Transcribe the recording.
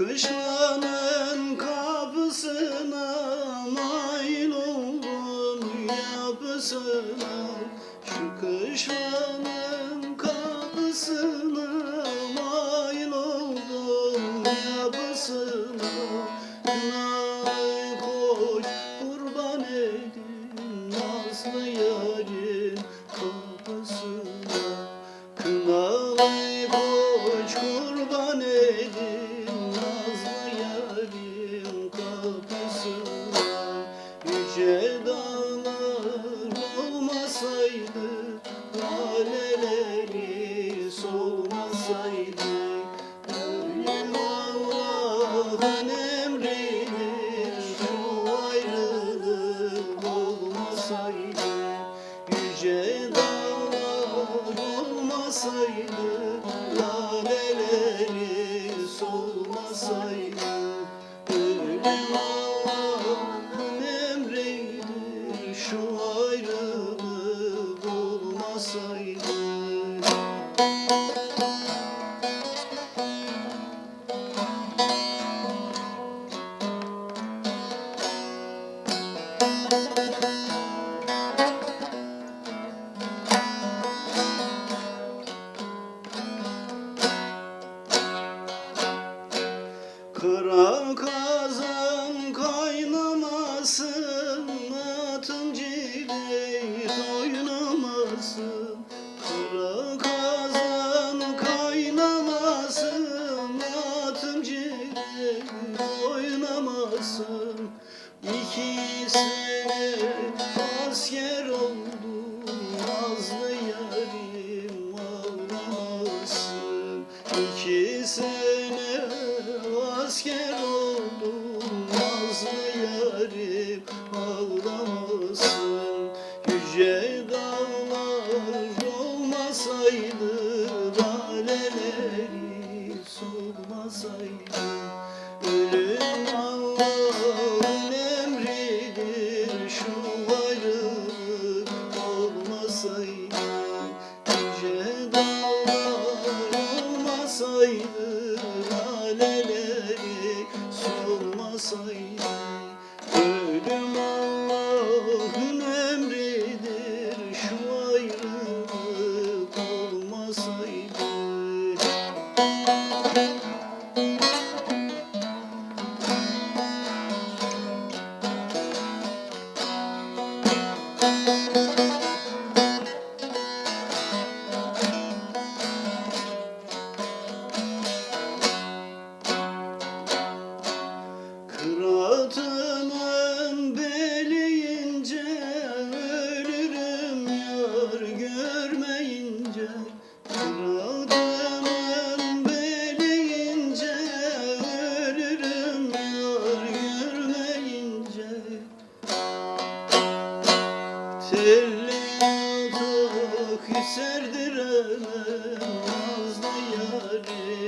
Kışlanın kapısına mail oldum yapısına. Şu kışlanın kapısına mail oldum yapısına. Kınay koç kurban edin nazlı yarın kapısına. Kınay solmasaydı Ölüm Kara kazan kaynamasın Atın cileyi oynamasın. Kara kazan kaynamasın Atın cileyi oynamasın. İki sene asker oldum Música Mısırdır ağzına yarim